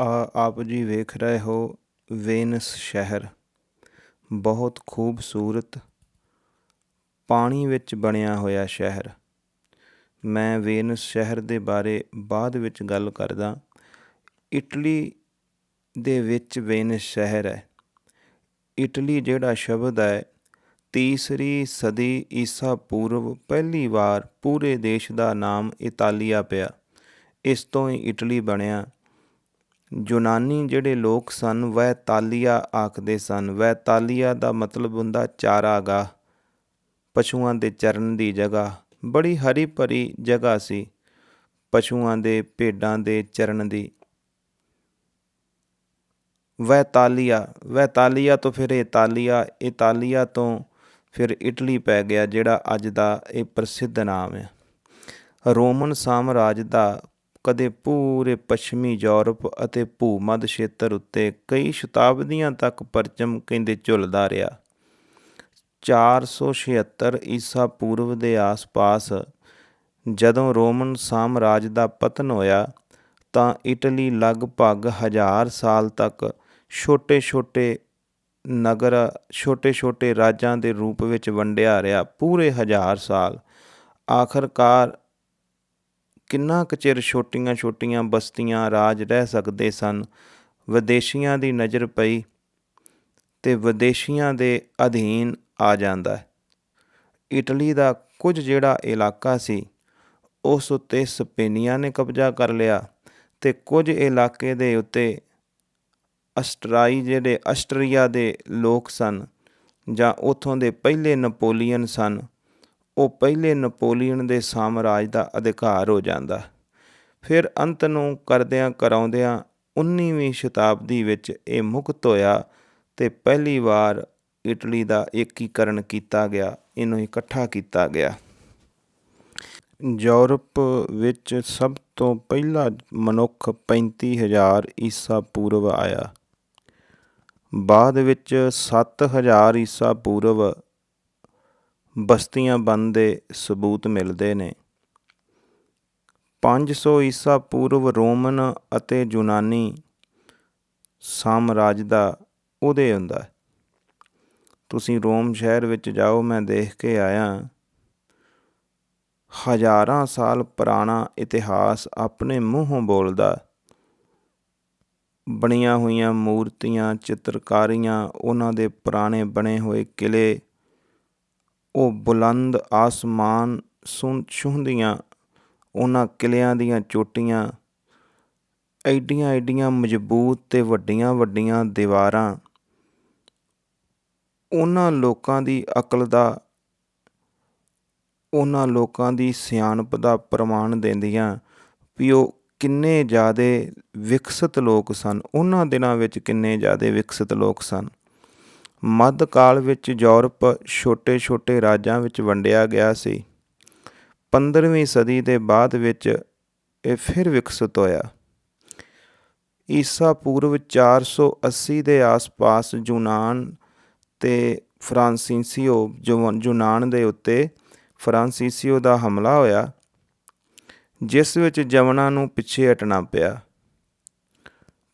ਆ ਆਪ ਜੀ ਵੇਖ ਰਹੇ ਹੋ ਵੇਨਸ ਸ਼ਹਿਰ। ਬਹੁਤ ਖੂਬਸੂਰਤ, ਪਾਣੀ ਵਿੱਚ ਬਣਿਆ ਹੋਇਆ ਸ਼ਹਿਰ। ਮੈਂ ਵੇਨਸ ਸ਼ਹਿਰ ਦੇ ਬਾਰੇ ਬਾਅਦ ਵਿੱਚ ਗੱਲ ਕਰਦਾ। ਇਟਲੀ ਦੇ ਵਿੱਚ ਵੇਨਸ ਸ਼ਹਿਰ ਹੈ। ਇਟਲੀ ਜਿਹੜਾ ਸ਼ਬਦ ਹੈ, ਤੀਸਰੀ ਸਦੀ ਈਸਾ ਪੂਰਵ ਪਹਿਲੀ ਵਾਰ ਪੂਰੇ ਦੇਸ਼ ਦਾ ਨਾਮ ਇਤਾਲੀਆ ਪਿਆ। ਇਸ ਤੋਂ ਹੀ ਇਟਲੀ ਬਣਿਆ। ਯੂਨਾਨੀ ਜਿਹੜੇ ਲੋਕ ਸਨ ਵੈਤਾਲੀਆ ਆਖਦੇ ਸਨ। ਵੈਤਾਲੀਆ ਦਾ ਮਤਲਬ ਹੁੰਦਾ ਚਾਰਾਗਾ, ਪਸ਼ੂਆਂ ਦੇ ਚਰਨ ਦੀ ਜਗ੍ਹਾ। ਬੜੀ ਹਰੀ ਭਰੀ ਜਗ੍ਹਾ ਸੀ, ਪਸ਼ੂਆਂ ਦੇ ਭੇਡਾਂ ਦੇ ਚਰਨ ਦੀ। ਵੈਤਾਲੀਆ ਵੈਤਾਲੀਆ ਤੋਂ ਫਿਰ ਇਤਾਲੀਆ ਇਤਾਲੀਆ ਤੋਂ ਫਿਰ ਇਟਲੀ ਪੈ ਗਿਆ, ਜਿਹੜਾ ਅੱਜ ਦਾ ਇਹ ਪ੍ਰਸਿੱਧ ਨਾਮ ਹੈ। ਰੋਮਨ ਸਾਮਰਾਜ ਦਾ ਕਦੇ ਪੂਰੇ ਪੱਛਮੀ ਯੂਰਪ ਅਤੇ ਭੂ-ਮੱਧ ਖੇਤਰ ਉੱਤੇ ਕਈ ਸ਼ਤਾਬਦੀਆਂ ਤੱਕ ਪਰਚਮ ਕਹਿੰਦੇ ਝੁਲਦਾ ਰਿਹਾ। 476 ਈਸਾ ਪੂਰਵ ਦੇ ਆਸ-ਪਾਸ ਜਦੋਂ ਰੋਮਨ ਸਾਮਰਾਜ ਦਾ ਪਤਨ ਹੋਇਆ, ਤਾਂ ਇਟਲੀ ਲਗਭਗ ਹਜ਼ਾਰ ਸਾਲ ਤੱਕ ਛੋਟੇ-ਛੋਟੇ ਨਗਰ, ਛੋਟੇ-ਛੋਟੇ ਰਾਜਾਂ ਦੇ ਰੂਪ ਵਿੱਚ ਵੰਡਿਆ ਰਿਹਾ। ਪੂਰੇ ਹਜ਼ਾਰ ਸਾਲ। ਆਖਰਕਾਰ ਕਿੰਨਾ ਕੁ ਚਿਰ ਛੋਟੀਆਂ-ਛੋਟੀਆਂ ਬਸਤੀਆਂ ਰਾਜ ਰਹਿ ਸਕਦੇ ਸਨ? ਵਿਦੇਸ਼ੀਆਂ ਦੀ ਨਜ਼ਰ ਪਈ ਤੇ ਵਿਦੇਸ਼ੀਆਂ ਦੇ ਅਧੀਨ ਆ ਜਾਂਦਾ ਇਟਲੀ ਦਾ ਕੁਝ ਜਿਹੜਾ ਇਲਾਕਾ ਸੀ, ਉਸ ਉੱਤੇ ਸਪੇਨੀਆਂ ਨੇ ਕਬਜ਼ਾ ਕਰ ਲਿਆ ਤੇ ਕੁਝ ਇਲਾਕੇ ਦੇ ਉੱਤੇ ਅਸਟਰਾਈ ਜਿਹੜੇ ਆਸਟਰੀਆ ਦੇ ਲੋਕ ਸਨ ਜਾਂ ਉਥੋਂ ਦੇ ਪਹਿਲੇ ਨਪੋਲੀਅਨ ਸਨ ਉਹ ਪਹਿਲੇ ਨਪੋਲੀਅਨ ਦੇ ਸਾਮਰਾਜ ਦਾ ਅਧਿਕਾਰ ਹੋ ਜਾਂਦਾ। ਫਿਰ ਅੰਤ ਨੂੰ ਕਰਦਿਆਂ ਕਰਾਉਂਦਿਆਂ 19ਵੀਂ ਸ਼ਤਾਬਦੀ ਵਿੱਚ ਇਹ ਮੁਕਤ ਹੋਇਆ ਤੇ ਪਹਿਲੀ ਵਾਰ ਇਟਲੀ ਦਾ ਏਕੀਕਰਨ ਕੀਤਾ ਗਿਆ, ਇਹਨੂੰ ਇਕੱਠਾ ਕੀਤਾ ਗਿਆ। ਯੂਰਪ ਵਿੱਚ ਸਭ ਤੋਂ ਪਹਿਲਾ ਮਨੁੱਖ 35000 ਈਸਾ ਪੂਰਵ ਆਇਆ। ਬਾਅਦ ਵਿੱਚ 7000 ਈਸਾ ਪੂਰਵ ਬਸਤੀਆਂ ਬਣਨ ਸਬੂਤ ਮਿਲਦੇ ਨੇ। 500 ਈਸਾ ਪੂਰਵ ਰੋਮਨ ਅਤੇ ਯੂਨਾਨੀ ਸਾਮਰਾਜ ਦਾ ਉਹਦੇ ਹੁੰਦਾ ਤੁਸੀਂ ਰੋਮ ਸ਼ਹਿਰ ਵਿੱਚ ਜਾਓ, ਮੈਂ ਦੇਖ ਕੇ ਆਇਆ। ਹਜ਼ਾਰਾਂ ਸਾਲ ਪੁਰਾਣਾ ਇਤਿਹਾਸ ਆਪਣੇ ਮੂੰਹੋਂ ਬੋਲਦਾ ਬਣੀਆਂ ਹੋਈਆਂ ਮੂਰਤੀਆਂ, ਚਿੱਤਰਕਾਰੀਆਂ, ਉਹਨਾਂ ਦੇ ਪੁਰਾਣੇ ਬਣੇ ਹੋਏ ਕਿਲੇ ਉਹ ਬੁਲੰਦ ਆਸਮਾਨ ਸੁਣ ਛੁੰਦੀਆਂ ਉਹਨਾਂ ਕਿਲਿਆਂ ਦੀਆਂ ਚੋਟੀਆਂ ਐਡੀਆਂ ਐਡੀਆਂ ਮਜ਼ਬੂਤ ਤੇ ਵੱਡੀਆਂ ਵੱਡੀਆਂ ਦੀਵਾਰਾਂ। ਉਹਨਾਂ ਲੋਕਾਂ ਦੀ ਅਕਲ ਦਾ, ਉਹਨਾਂ ਲੋਕਾਂ ਦੀ ਸਿਆਣਪ ਦਾ ਪ੍ਰਮਾਣ ਦਿੰਦੀਆਂ। ਵੀ ਉਹ ਕਿੰਨੇ ਜ਼ਿਆਦੇ ਵਿਕਸਿਤ ਲੋਕ ਸਨ। ਉਹਨਾਂ ਦਿਨਾਂ ਵਿੱਚ ਕਿੰਨੇ ਜ਼ਿਆਦੇ ਵਿਕਸਿਤ ਲੋਕ ਸਨ। ਮੱਧ ਕਾਲ ਵਿੱਚ ਯੂਰਪ ਛੋਟੇ-ਛੋਟੇ ਰਾਜਾਂ ਵਿੱਚ ਵੰਡਿਆ ਗਿਆ ਸੀ। 15ਵੀਂ ਸਦੀ ਦੇ ਬਾਅਦ ਵਿੱਚ ਇਹ ਫਿਰ ਵਿਕਸਿਤ ਹੋਇਆ। ਈਸਾ ਪੂਰਵ 480 ਦੇ ਆਸ-ਪਾਸ ਯੂਨਾਨ ਤੇ ਫਰਾਂਸੀਸੀਓ ਯੂਨਾਨ ਦੇ ਉੱਤੇ ਫਰਾਂਸੀਸੀਓ ਦਾ ਹਮਲਾ ਹੋਇਆ, ਜਿਸ ਵਿੱਚ ਜਮਨਾ ਨੂੰ ਪਿੱਛੇ ਹਟਣਾ ਪਿਆ।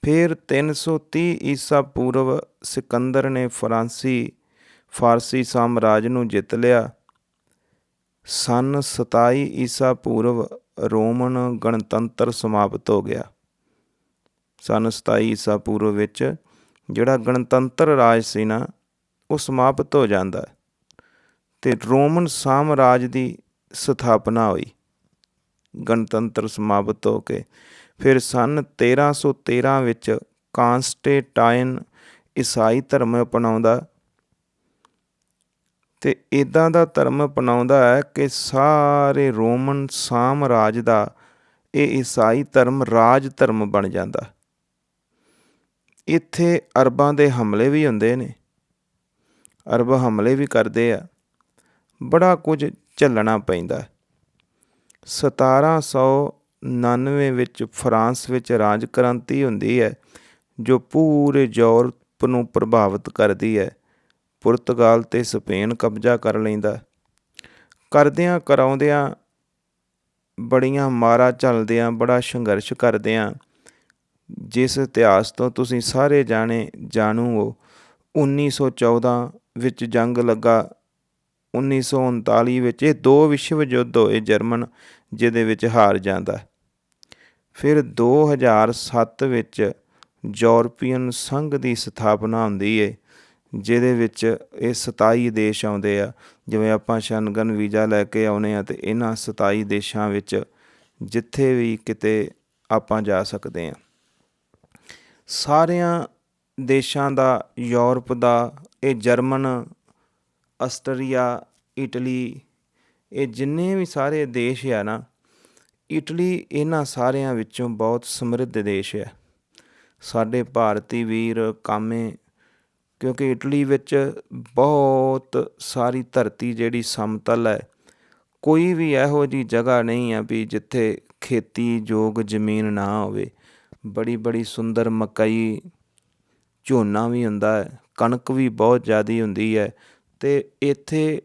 ਫਿਰ 330 ਈਸਾ ਪੂਰਵ ਸਿਕੰਦਰ ਨੇ ਫਰਾਂਸੀ, ਫਾਰਸੀ ਸਾਮਰਾਜ ਨੂੰ ਜਿੱਤ ਲਿਆ। ਸਨ 27 ਈਸਾ ਪੂਰਵ ਰੋਮਨ ਗਣਤੰਤਰ ਸਮਾਪਤ ਹੋ ਗਿਆ। ਸਨ 27 ਈਸਾ ਪੂਰਵ ਵਿੱਚ ਜਿਹੜਾ ਗਣਤੰਤਰ ਰਾਜ ਸੀ ਨਾ, ਉਹ ਸਮਾਪਤ ਹੋ ਜਾਂਦਾ ਤੇ ਰੋਮਨ ਸਾਮਰਾਜ ਦੀ ਸਥਾਪਨਾ ਹੋਈ। ਗਣਤੰਤਰ ਸਮਾਪਤ ਹੋ ਕੇ ਫਿਰ ਸਨ 1313 ਵਿੱਚ ਕਾਂਸਟੇਟਾਈਨ ਈਸਾਈ ਧਰਮ ਅਪਣਾਉਂਦਾ ਤੇ ਇਦਾਂ ਦਾ ਧਰਮ ਅਪਣਾਉਂਦਾ ਹੈ ਕਿ ਸਾਰੇ ਰੋਮਨ ਸਾਮਰਾਜ ਦਾ ਇਹ ਈਸਾਈ ਧਰਮ ਰਾਜ ਧਰਮ ਬਣ ਜਾਂਦਾ ਇੱਥੇ ਅਰਬਾਂ ਦੇ ਹਮਲੇ ਵੀ ਹੁੰਦੇ ਨੇ। ਅਰਬ ਹਮਲੇ ਵੀ ਕਰਦੇ ਆ। ਬੜਾ ਕੁਝ ਝੱਲਣਾ ਪੈਂਦਾ 1799 ਵਿੱਚ ਫਰਾਂਸ ਵਿੱਚ ਰਾਜ ਕ੍ਰਾਂਤੀ ਹੁੰਦੀ ਹੈ, ਜੋ ਪੂਰੇ ਯੂਰਪ ਨੂੰ ਪ੍ਰਭਾਵਿਤ ਕਰਦੀ ਹੈ। ਪੁਰਤਗਾਲ ਤੇ ਸਪੇਨ ਕਬਜ਼ਾ ਕਰ ਲੈਂਦਾ। ਕਰਦਿਆਂ ਕਰਾਉਂਦਿਆਂ ਬੜੀਆਂ ਮਾਰਾ ਚੱਲਦਿਆਂ ਬੜਾ ਸੰਘਰਸ਼ ਕਰਦਿਆਂ, ਜਿਸ ਇਤਿਹਾਸ ਤੋਂ ਤੁਸੀਂ ਸਾਰੇ ਜਾਣੇ ਜਾਣੂ ਹੋ 1914 ਵਿੱਚ ਜੰਗ ਲੱਗਾ। 1939 ਵਿੱਚ ਇਹ ਦੋ ਵਿਸ਼ਵ ਯੁੱਧ ਹੋਏ ਜਰਮਨ, ਜਿਹਦੇ ਵਿੱਚ ਹਾਰ ਜਾਂਦਾ। ਫਿਰ 2007 ਵਿੱਚ ਯੂਰਪੀਅਨ ਸੰਘ ਦੀ ਸਥਾਪਨਾ ਹੁੰਦੀ ਏ, ਜਿਹਦੇ ਵਿੱਚ ਇਹ 27 ਦੇਸ਼ ਆਉਂਦੇ ਆ। ਜਿਵੇਂ ਆਪਾਂ ਸ਼ਨਗਨ ਵੀਜ਼ਾ ਲੈ ਕੇ ਆਉਨੇ ਆ ਤੇ ਇਹਨਾਂ 27 ਦੇਸ਼ਾਂ ਵਿੱਚ ਜਿੱਥੇ ਵੀ ਕਿਤੇ ਆਪਾਂ ਜਾ ਸਕਦੇ ਆ। ਸਾਰਿਆਂ ਦੇਸ਼ਾਂ ਦਾ, ਯੂਰਪ ਦਾ, ਇਹ ਜਰਮਨ, ਆਸਟਰੀਆ, ਇਟਲੀ, ਇਹ ਜਿੰਨੇ ਵੀ ਸਾਰੇ ਦੇਸ਼ ਆ ਨਾ, ਇਟਲੀ ਇਹਨਾਂ ਸਾਰਿਆਂ ਵਿੱਚੋਂ ਬਹੁਤ ਸਮਰਿੱਧ ਦੇਸ਼ ਹੈ ਸਾਡੇ ਭਾਰਤੀ ਵੀਰ ਕਾਮੇ, ਕਿਉਂਕਿ ਇਟਲੀ ਵਿੱਚ ਬਹੁਤ ਸਾਰੀ ਧਰਤੀ ਜਿਹੜੀ ਸਮਤਲ ਹੈ, ਕੋਈ ਵੀ ਇਹੋ ਜੀ ਜਗ੍ਹਾ ਨਹੀਂ ਆ ਵੀ ਜਿੱਥੇ ਖੇਤੀ ਯੋਗ ਜ਼ਮੀਨ ਨਾ ਹੋਵੇ। ਬੜੀ ਬੜੀ ਸੁੰਦਰ ਮਕਈ ਝੋਨਾ ਵੀ ਹੁੰਦਾ ਹੈ, ਕਣਕ ਵੀ ਬਹੁਤ ਜ਼ਿਆਦੀ ਹੁੰਦੀ ਹੈ ਤੇ ਇੱਥੇ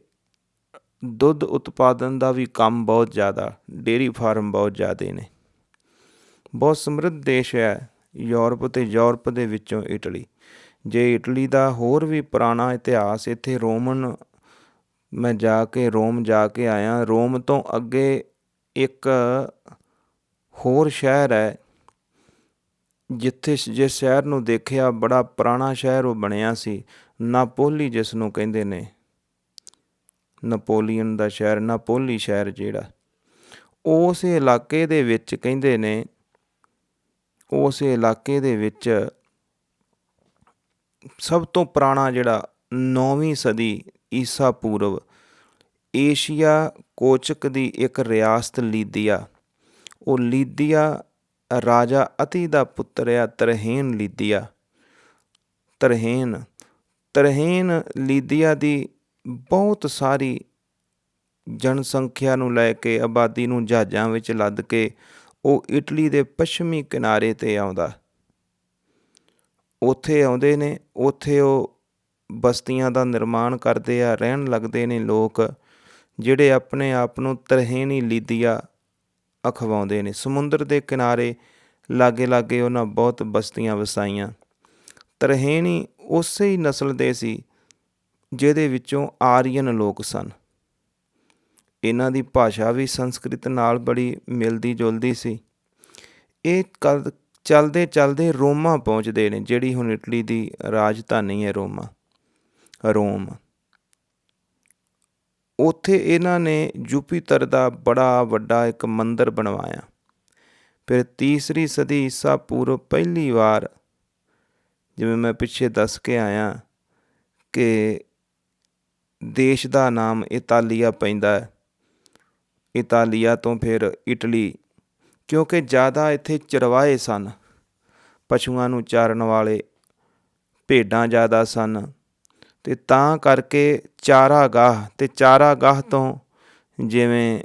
ਦੁੱਧ ਉਤਪਾਦਨ ਦਾ ਵੀ ਕੰਮ ਬਹੁਤ ਜ਼ਿਆਦਾ ਡੇਰੀ ਫਾਰਮ ਬਹੁਤ ਜ਼ਿਆਦੇ ਨੇ। ਬਹੁਤ ਸਮਰਿੱਧ ਦੇਸ਼ ਹੈ ਯੂਰਪ ਤੇ ਯੂਰਪ ਦੇ ਵਿੱਚੋਂ ਇਟਲੀ। ਜੇ ਇਟਲੀ ਦਾ ਹੋਰ ਵੀ ਪੁਰਾਣਾ ਇਤਿਹਾਸ ਇੱਥੇ ਰੋਮਨ, ਮੈਂ ਜਾ ਕੇ, ਰੋਮ ਜਾ ਕੇ ਆਇਆ, ਰੋਮ ਤੋਂ ਅੱਗੇ ਇੱਕ ਹੋਰ ਸ਼ਹਿਰ ਹੈ, ਜਿੱਥੇ ਜਿਸ ਸ਼ਹਿਰ ਨੂੰ ਦੇਖਿਆ ਬੜਾ ਪੁਰਾਣਾ ਸ਼ਹਿਰ ਉਹ ਬਣਿਆ ਸੀ, ਨਾਪੋਲੀ ਜਿਸ ਨੂੰ ਕਹਿੰਦੇ ਨੇ। ਨਪੋਲੀਅਨ ਦਾ ਸ਼ਹਿਰ, ਨਾਪੋਲੀ ਸ਼ਹਿਰ ਜਿਹੜਾ, ਉਸ ਇਲਾਕੇ ਦੇ ਵਿੱਚ ਕਹਿੰਦੇ ਨੇ ਉਸ ਇਲਾਕੇ ਦੇ ਵਿੱਚ ਸਭ ਤੋਂ ਪੁਰਾਣਾ ਜਿਹੜਾ 9ਵੀਂ ਸਦੀ ਈਸਾ ਪੂਰਵ ਏਸ਼ੀਆ ਕੋਚਕ ਦੀ ਇੱਕ ਰਿਆਸਤ ਲੀਦੀਆ, ਉਹ ਲੀਦੀਆ ਰਾਜਾ ਅਤੀ ਦਾ ਪੁੱਤਰ ਆ ਤਰਹੇਨ ਲੀਦੀਆ। ਤਰਹੇਨ ਤਰਹੇਨ ਲੀਦੀਆ ਦੀ ਬਹੁਤ ਸਾਰੀ ਜਨਸੰਖਿਆ ਨੂੰ ਲੈ ਕੇ, ਆਬਾਦੀ ਨੂੰ ਜਹਾਜ਼ਾਂ ਵਿੱਚ ਲੱਦ ਕੇ ਉਹ ਇਟਲੀ ਦੇ ਪੱਛਮੀ ਕਿਨਾਰੇ ਤੇ ਆਉਂਦਾ। ਉੱਥੇ ਆਉਂਦੇ ਨੇ, ਉੱਥੇ ਉਹ ਬਸਤੀਆਂ ਦਾ ਨਿਰਮਾਣ ਕਰਦੇ ਆ, ਰਹਿਣ ਲੱਗਦੇ ਨੇ ਲੋਕ, ਜਿਹੜੇ ਆਪਣੇ ਆਪ ਨੂੰ ਤਰਹੇਣੀ ਲੀਦੀਆ ਅਖਵਾਉਂਦੇ ਨੇ। ਸਮੁੰਦਰ ਦੇ ਕਿਨਾਰੇ ਲਾਗੇ ਲਾਗੇ ਉਹਨਾਂ ਬਹੁਤ ਬਸਤੀਆਂ ਵਸਾਈਆਂ। ਤਰਹੇਣੀ ਉਸੇ ਹੀ ਨਸਲ ਦੇ ਸੀ, ਜਿਹਦੇ ਵਿੱਚੋਂ ਆਰੀਅਨ ਲੋਕ ਸਨ। ਇਹਨਾਂ ਦੀ ਭਾਸ਼ਾ ਵੀ ਸੰਸਕ੍ਰਿਤ ਨਾਲ ਬੜੀ ਮਿਲਦੀ ਜੁਲਦੀ ਸੀ। ਇਹ ਕਦ ਚਲਦੇ ਚਲਦੇ ਰੋਮਾ ਪਹੁੰਚਦੇ ਨੇ, ਜਿਹੜੀ ਹੁਣ ਇਟਲੀ ਦੀ ਰਾਜਧਾਨੀ ਹੈ ਰੋਮਾ, ਰੋਮ। ਉੱਥੇ ਇਹਨਾਂ ਨੇ ਜੁਪੀਟਰ ਦਾ ਬੜਾ ਵੱਡਾ ਇੱਕ ਮੰਦਿਰ ਬਣਵਾਇਆ। ਫਿਰ ਤੀਸਰੀ ਸਦੀ ਈਸਾ ਪੂਰਵ ਪਹਿਲੀ ਵਾਰ, ਜਿਵੇਂ ਮੈਂ ਪਿੱਛੇ ਦੱਸ ਕੇ ਆਇਆ, ਕਿ ਦੇਸ਼ ਦਾ ਨਾਮ ਇਤਾਲੀਆ ਪੈਂਦਾ ਹੈ। ਇਤਾਲੀਆ ਤੋਂ ਫਿਰ ਇਟਲੀ, ਕਿਉਂਕਿ ਜ਼ਿਆਦਾ ਇੱਥੇ ਚਰਵਾਏ ਸਨ। ਪਸ਼ੂਆਂ ਨੂੰ ਚਾਰਨ ਵਾਲੇ ਭੇਡਾਂ ਜ਼ਿਆਦਾ ਸਨ ਤੇ ਤਾਂ ਕਰਕੇ ਚਾਰਾਗਾਹ ਤੇ ਚਾਰਾਗਾਹ ਤੋਂ ਜਿਵੇਂ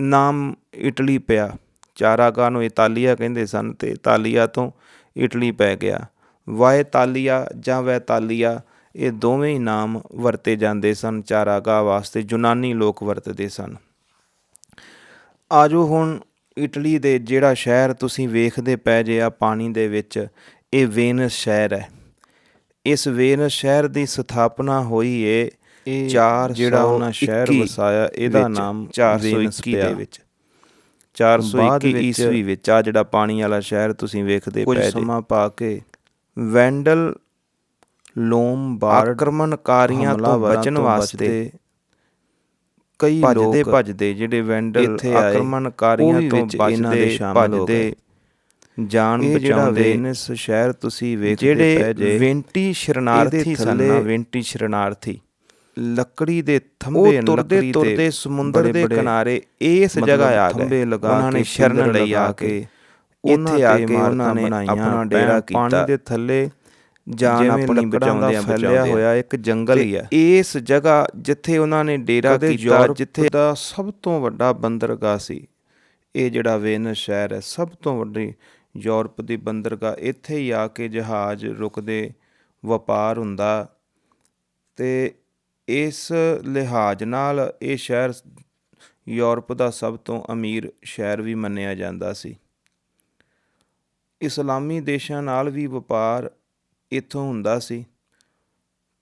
ਨਾਮ ਇਟਲੀ ਪਿਆ। ਚਾਰਾਗਾਹ ਨੂੰ ਇਤਾਲੀਆ ਕਹਿੰਦੇ ਸਨ ਤੇ ਇਤਾਲੀਆ ਤੋਂ ਇਟਲੀ ਪੈ ਗਿਆ। ਵਾਇਤਾਲੀਆ ਜਾਂ ਵੈਤਾਲੀਆ ਇਹ ਦੋਵੇਂ ਹੀ ਨਾਮ ਵਰਤੇ ਜਾਂਦੇ ਸਨ ਚਾਰਾਗਾਹ ਵਾਸਤੇ ਯੂਨਾਨੀ ਲੋਕ ਵਰਤਦੇ ਸਨ। ਆਜੋ ਹੁਣ ਇਟਲੀ ਦੇ ਜਿਹੜਾ ਸ਼ਹਿਰ ਤੁਸੀਂ ਵੇਖਦੇ ਪੈ ਜੇ ਆ ਪਾਣੀ ਦੇ ਵਿੱਚ ਇਹ ਵੇਨਸ ਸ਼ਹਿਰ ਹੈ। ਇਸ ਵੇਨਸ ਸ਼ਹਿਰ ਦੀ ਸਥਾਪਨਾ ਹੋਈ ਏ ਚਾਰ ਜਿਹੜਾ ਉਹਨਾਂ ਸ਼ਹਿਰ 421 ਵਸਾਇਆ ਇਹਦਾ ਨਾਮ 421 421 ਦੇ ਵਿੱਚ। ਬਾਅਦ 421 ਵਿੱਚ ਈਸਵੀ ਵਿੱਚ ਆ ਜਿਹੜਾ ਪਾਣੀ ਵਾਲਾ ਸ਼ਹਿਰ ਤੁਸੀਂ ਵੇਖਦੇ ਕੁਝ ਪੈ ਜੇ। ਸਮਾਂ ਪਾ ਕੇ ਵੈਂਡਲ ਲੋਮਬਾਰਡ ਆਕਰਮਣਕਾਰੀਆਂ ਤੋਂ ਬਚਣ ਵਾਸਤੇ ਕਈ ਭੱਜਦੇ ਲੋਕ ਭੱਜਦੇ ਜਿਹੜੇ ਵੈਂਡਲ ਇੱਥੇ ਆਏ, ਆਕਰਮਣਕਾਰੀਆਂ ਤੋਂ ਬਚਦੇ ਭੱਜਦੇ ਜਾਨ ਬਚਾਉਂਦੇ। ਵੇਨਿਸ ਸ਼ਹਿਰ ਤੁਸੀਂ ਵੇਖਦੇ ਜਿਹੜੇ ਵੇਂਟੀ ਸ਼ਰਨਾਰਥੀ ਥੱਲੇ ਨਾ, ਵੇਂਟੀ ਸ਼ਰਨਾਰਥੀ। ਲੱਕੜੀ ਦੇ ਥੰਬੇ ਤੁਰਦੇ ਲੱਕੜੀ ਤੁਰਦੇ ਸਮੁੰਦਰ ਦੇ ਕਿਨਾਰੇ ਇਸ ਜਗ੍ਹਾ ਆ ਗਏ। ਥੰਬੇ ਲਗਾ ਉਹਨਾਂ ਨੇ ਕੇ ਸ਼ਰਨ ਲਈ ਆ ਕੇ ਇੱਥੇ ਆ ਕੇ ਉਹਨਾਂ ਨੇ ਆਪਣਾ ਡੇਰਾ ਕੀਤਾ। ਪਾਣੀ ਦੇ ਥੱਲੇ ਜਾਨ ਆਪਣੀ ਲੱਕੜਾਂ ਦਾ ਬਚਾਉਂਦਿਆਂ ਫੈਲਿਆ ਹੋਇਆ ਇੱਕ ਜੰਗਲ ਹੀ ਹੈ ਇਸ ਜਗ੍ਹਾ ਜਿੱਥੇ ਉਹਨਾਂ ਨੇ ਡੇਰਾ ਕੀਤਾ ਜਿੱਥੇ ਦਾ ਸਭ ਤੋਂ ਵੱਡਾ ਬੰਦਰਗਾਹ ਸੀ ਇਹ ਜਿਹੜਾ ਵੇਨਸ ਸ਼ਹਿਰ ਹੈ ਸਭ ਤੋਂ ਵੱਡੀ ਯੂਰਪ ਦੀ ਬੰਦਰਗਾਹ। ਇੱਥੇ ਹੀ ਆ ਕੇ ਜਹਾਜ਼ ਰੁਕਦੇ ਵਪਾਰ ਹੁੰਦਾ ਤੇ ਇਸ ਲਿਹਾਜ਼ ਨਾਲ ਇਹ ਸ਼ਹਿਰ ਯੂਰਪ ਦਾ ਸਭ ਤੋਂ ਅਮੀਰ ਸ਼ਹਿਰ ਵੀ ਮੰਨਿਆ ਜਾਂਦਾ ਸੀ। ਇਸਲਾਮੀ ਦੇਸ਼ਾਂ ਨਾਲ ਵੀ ਵਪਾਰ ਇੱਥੋਂ ਹੁੰਦਾ ਸੀ।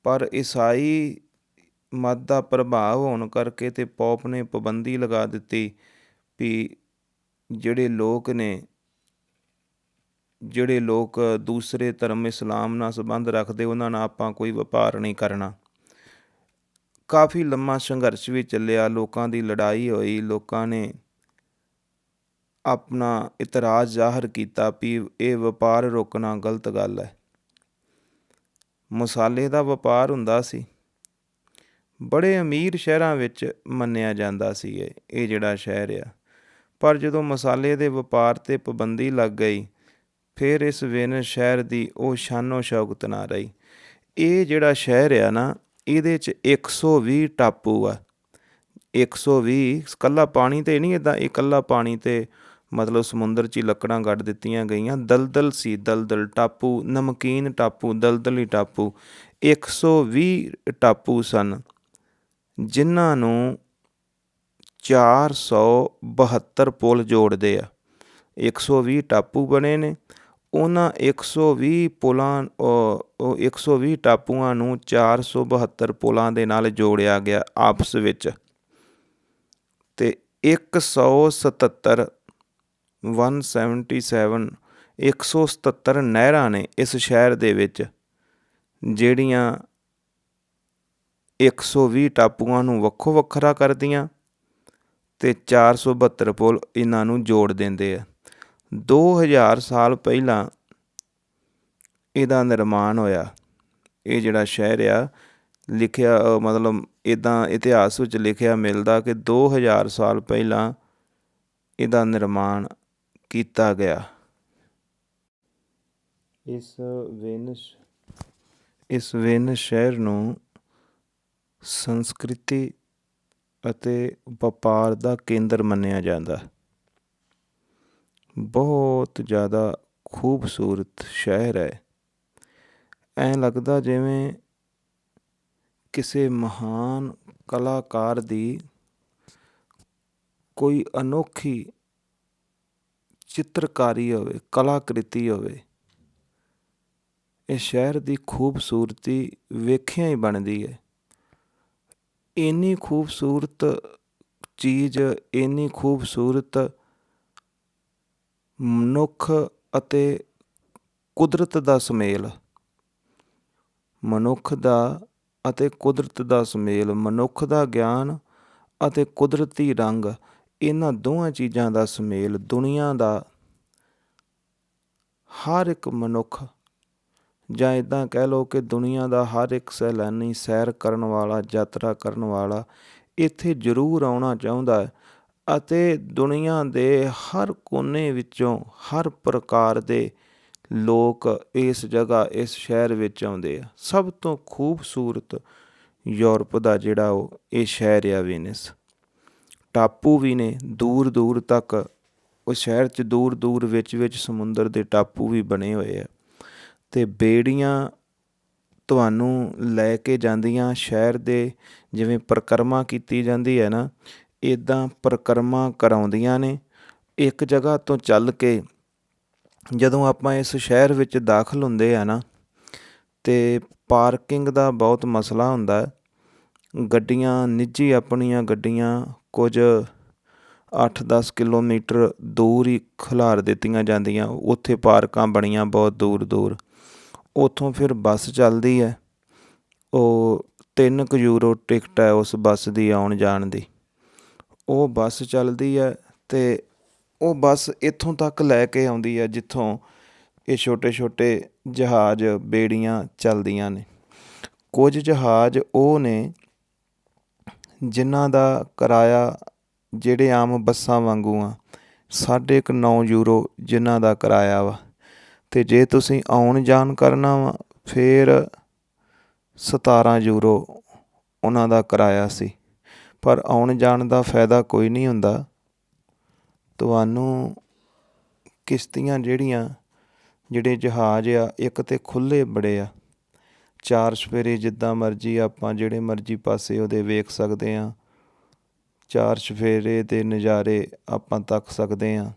ਪਰ ਈਸਾਈ ਮਤ ਦਾ ਪ੍ਰਭਾਵ ਹੋਣ ਕਰਕੇ ਤੇ ਪੌਪ ਨੇ ਪਾਬੰਦੀ ਲਗਾ ਦਿੱਤੀ ਵੀ ਜਿਹੜੇ ਲੋਕ ਨੇ, ਜਿਹੜੇ ਲੋਕ ਦੂਸਰੇ ਧਰਮ ਇਸਲਾਮ ਨਾਲ ਸੰਬੰਧ ਰੱਖਦੇ, ਉਹਨਾਂ ਨਾਲ ਆਪਾਂ ਕੋਈ ਵਪਾਰ ਨਹੀਂ ਕਰਨਾ। ਕਾਫੀ ਲੰਮਾ ਸੰਘਰਸ਼ ਵੀ ਚੱਲਿਆ, ਲੋਕਾਂ ਦੀ ਲੜਾਈ ਹੋਈ, ਲੋਕਾਂ ਨੇ ਆਪਣਾ ਇਤਰਾਜ਼ ਜ਼ਾਹਰ ਕੀਤਾ ਵੀ ਇਹ ਵਪਾਰ ਰੋਕਣਾ ਗਲਤ ਗੱਲ ਹੈ। ਮਸਾਲੇ ਦਾ ਵਪਾਰ ਹੁੰਦਾ ਸੀ। ਬੜੇ ਅਮੀਰ ਸ਼ਹਿਰਾਂ ਵਿੱਚ ਮੰਨਿਆ ਜਾਂਦਾ ਸੀ ਇਹ ਜਿਹੜਾ ਸ਼ਹਿਰ ਆ। ਪਰ ਜਦੋਂ ਮਸਾਲੇ ਦੇ ਵਪਾਰ ਤੇ ਪਾਬੰਦੀ ਲੱਗ ਗਈ, ਫਿਰ ਇਸ ਵੇਨਸ ਸ਼ਹਿਰ ਦੀ ਉਹ ਸ਼ਾਨੋ ਸ਼ੌਕਤ ਨਾ ਰਹੀ। ਇਹ ਜਿਹੜਾ ਸ਼ਹਿਰ ਆ ਨਾ, ਇਹਦੇ 'ਚ 120 ਟਾਪੂ ਆ। 120 ਇਕੱਲਾ ਪਾਣੀ ਤੇ ਨਹੀਂ ਇਦਾਂ ਇਕੱਲਾ ਪਾਣੀ ਤੇ ਮਤਲਬ ਸਮੁੰਦਰ 'ਚ ਹੀ ਲੱਕੜਾਂ ਗੱਡ ਦਿੱਤੀਆਂ ਗਈਆਂ। ਦਲਦਲ ਸੀ ਦਲਦਲ ਟਾਪੂ, ਨਮਕੀਨ ਟਾਪੂ, ਦਲਦਲੀ ਟਾਪੂ 120 ਟਾਪੂ ਸਨ, ਜਿਨ੍ਹਾਂ ਨੂੰ 472 ਪੁਲ ਜੋੜਦੇ ਆ। 120 ਟਾਪੂ ਬਣੇ ਨੇ। ਉਹਨਾਂ 120 ਪੁਲਾਂ ਉਹ ਉਹ 120 ਟਾਪੂਆਂ ਨੂੰ 472 ਪੁਲਾਂ ਦੇ ਨਾਲ ਜੋੜਿਆ ਗਿਆ ਆਪਸ ਵਿੱਚ। ਤੇ 177 177 177 ਨਹਿਰਾਂ ਨੇ ਇਸ ਸ਼ਹਿਰ ਦੇ ਵਿੱਚ, ਜਿਹੜੀਆਂ 120 ਟਾਪੂਆਂ ਨੂੰ ਵੱਖੋ ਵੱਖਰਾ ਕਰਦੀਆਂ ਤੇ 472 ਪੁਲ ਇਹਨਾਂ ਨੂੰ ਜੋੜ ਦਿੰਦੇ ਆ। 2000 ਸਾਲ ਪਹਿਲਾਂ ਇਹਦਾ ਨਿਰਮਾਣ ਹੋਇਆ। ਇਹ ਜਿਹੜਾ ਸ਼ਹਿਰ ਆ, ਲਿਖਿਆ, ਮਤਲਬ ਇਦਾਂ ਇਤਿਹਾਸ ਵਿੱਚ ਲਿਖਿਆ ਮਿਲਦਾ ਕਿ 2000 ਸਾਲ ਪਹਿਲਾਂ ਇਹਦਾ ਨਿਰਮਾਣ ਕੀਤਾ ਗਿਆ। ਇਸ ਵੇਨਸ ਇਸ ਵੇਨਸ ਸ਼ਹਿਰ ਨੂੰ ਸੰਸਕ੍ਰਿਤੀ ਅਤੇ ਵਪਾਰ ਦਾ ਕੇਂਦਰ ਮੰਨਿਆ ਜਾਂਦਾ। ਬਹੁਤ ਜ਼ਿਆਦਾ ਖੂਬਸੂਰਤ ਸ਼ਹਿਰ ਹੈ। ਐਂ ਲੱਗਦਾ ਜਿਵੇਂ ਕਿਸੇ ਮਹਾਨ ਕਲਾਕਾਰ ਦੀ ਕੋਈ ਅਨੋਖੀ ਚਿੱਤਰਕਾਰੀ ਹੋਵੇ, ਕਲਾਕ੍ਰਿਤੀ ਹੋਵੇ, ਇਹ ਸ਼ਹਿਰ ਦੀ ਖੂਬਸੂਰਤੀ ਵੇਖਿਆ ਹੀ ਬਣਦੀ ਹੈ। ਇੰਨੀ ਖੂਬਸੂਰਤ ਚੀਜ਼, ਇੰਨੀ ਖੂਬਸੂਰਤ ਮਨੁੱਖ ਅਤੇ ਕੁਦਰਤ ਦਾ ਸੁਮੇਲ। ਮਨੁੱਖ ਦਾ ਅਤੇ ਕੁਦਰਤ ਦਾ ਸੁਮੇਲ, ਮਨੁੱਖ ਦਾ ਗਿਆਨ ਅਤੇ ਕੁਦਰਤੀ ਰੰਗ ਇਹਨਾਂ ਦੋਹਾਂ ਚੀਜ਼ਾਂ ਦਾ ਸੁਮੇਲ ਦੁਨੀਆ ਦਾ ਹਰ ਇੱਕ ਮਨੁੱਖ ਜਾਂ ਇਦਾਂ ਕਹਿ ਲਓ ਕਿ ਦੁਨੀਆ ਦਾ ਹਰ ਇੱਕ ਸੈਲਾਨੀ ਸੈਰ ਕਰਨ ਵਾਲਾ, ਯਾਤਰਾ ਕਰਨ ਵਾਲਾ ਇੱਥੇ ਜ਼ਰੂਰ ਆਉਣਾ ਚਾਹੁੰਦਾ ਹੈ ਅਤੇ ਦੁਨੀਆ ਦੇ ਹਰ ਕੋਨੇ ਵਿੱਚੋਂ ਹਰ ਪ੍ਰਕਾਰ ਦੇ ਲੋਕ ਇਸ ਜਗ੍ਹਾ, ਇਸ ਸ਼ਹਿਰ ਵਿੱਚ ਆਉਂਦੇ ਆ। ਸਭ ਤੋਂ ਖੂਬਸੂਰਤ ਯੂਰਪ ਦਾ ਜਿਹੜਾ ਉਹ, ਇਹ ਸ਼ਹਿਰ ਆ ਵੇਨਿਸ। ਟਾਪੂ ਵੀ ਨੇ, ਦੂਰ ਦੂਰ ਤੱਕ। ਉਹ ਸ਼ਹਿਰ 'ਚ ਦੂਰ ਦੂਰ ਵਿੱਚ ਵਿੱਚ ਸਮੁੰਦਰ ਦੇ ਟਾਪੂ ਵੀ ਬਣੇ ਹੋਏ ਆ। ਤੇ ਬੇੜੀਆਂ ਤੁਹਾਨੂੰ ਲੈ ਕੇ ਜਾਂਦੀਆਂ ਸ਼ਹਿਰ ਦੇ ਜਿਵੇਂ ਪਰਿਕਰਮਾ ਕੀਤੀ ਜਾਂਦੀ ਹੈ ਨਾ ਇਦਾਂ ਪਰਿਕਰਮਾ ਕਰਾਉਂਦੀਆਂ ਨੇ। ਇੱਕ ਜਗ੍ਹਾ ਤੋਂ ਚੱਲ ਕੇ ਜਦੋਂ ਆਪਾਂ ਇਸ ਸ਼ਹਿਰ ਵਿੱਚ ਦਾਖਲ ਹੁੰਦੇ ਆ ਨਾ, ਤੇ ਪਾਰਕਿੰਗ ਦਾ ਬਹੁਤ ਮਸਲਾ ਹੁੰਦਾ। ਗੱਡੀਆਂ, ਨਿੱਜੀ ਆਪਣੀਆਂ ਗੱਡੀਆਂ ਕੁਝ ਅੱਠ ਦਸ ਕਿਲੋਮੀਟਰ ਦੂਰ ਹੀ ਖਿਲਾਰ ਦਿੱਤੀਆਂ ਜਾਂਦੀਆਂ। ਉੱਥੇ ਪਾਰਕਾਂ ਬਣੀਆਂ ਬਹੁਤ ਦੂਰ ਦੂਰ। ਉੱਥੋਂ ਫਿਰ ਬੱਸ ਚੱਲਦੀ ਹੈ। ਉਹ 3 ਕੁ ਯੂਰੋ ਟਿਕਟ ਹੈ ਉਸ ਬੱਸ ਦੀ ਆਉਣ ਜਾਣ ਦੀ। ਉਹ ਬੱਸ ਚੱਲਦੀ ਹੈ ਤੇ ਉਹ ਬੱਸ ਇੱਥੋਂ ਤੱਕ ਲੈ ਕੇ ਆਉਂਦੀ ਹੈ ਜਿੱਥੋਂ ਇਹ ਛੋਟੇ ਛੋਟੇ ਜਹਾਜ਼ ਬੇੜੀਆਂ ਚੱਲਦੀਆਂ ਨੇ। ਕੁਝ ਜਹਾਜ਼ ਉਹ ਨੇ ਜਿਨ੍ਹਾਂ ਦਾ ਕਿਰਾਇਆ ਜਿਹੜੇ ਆਮ ਬੱਸਾਂ ਵਾਂਗੂ ਆ, ਸਾਢੇ ਕੁ ਨੌ ਯੂਰੋ ਜਿਨ੍ਹਾਂ ਦਾ ਕਿਰਾਇਆ ਵਾ। ਅਤੇ ਜੇ ਤੁਸੀਂ ਆਉਣ ਜਾਣ ਕਰਨਾ ਵਾ, ਫਿਰ 17 ਯੂਰੋ ਉਹਨਾਂ ਦਾ ਕਿਰਾਇਆ ਸੀ। ਪਰ ਆਉਣ ਜਾਣ ਦਾ ਫਾਇਦਾ ਕੋਈ ਨਹੀਂ ਹੁੰਦਾ। ਤੁਹਾਨੂੰ ਕਿਸ਼ਤੀਆਂ ਜਿਹੜੀਆਂ, ਜਿਹੜੇ ਜਹਾਜ਼ ਆ, ਇੱਕ ਤੇ ਖੁੱਲੇ ਬੜੇ ਆ। ਚਾਰ ਸਫੇਰੇ ਜਿੱਦਾਂ ਮਰਜ਼ੀ ਆਪਾਂ ਜਿਹੜੇ ਮਰਜ਼ੀ ਪਾਸੇ ਉਹਦੇ ਵੇਖ ਸਕਦੇ ਹਾਂ। ਚਾਰ ਸਫੇਰੇ ਦੇ ਨਜ਼ਾਰੇ ਆਪਾਂ ਤੱਕ ਸਕਦੇ ਹਾਂ।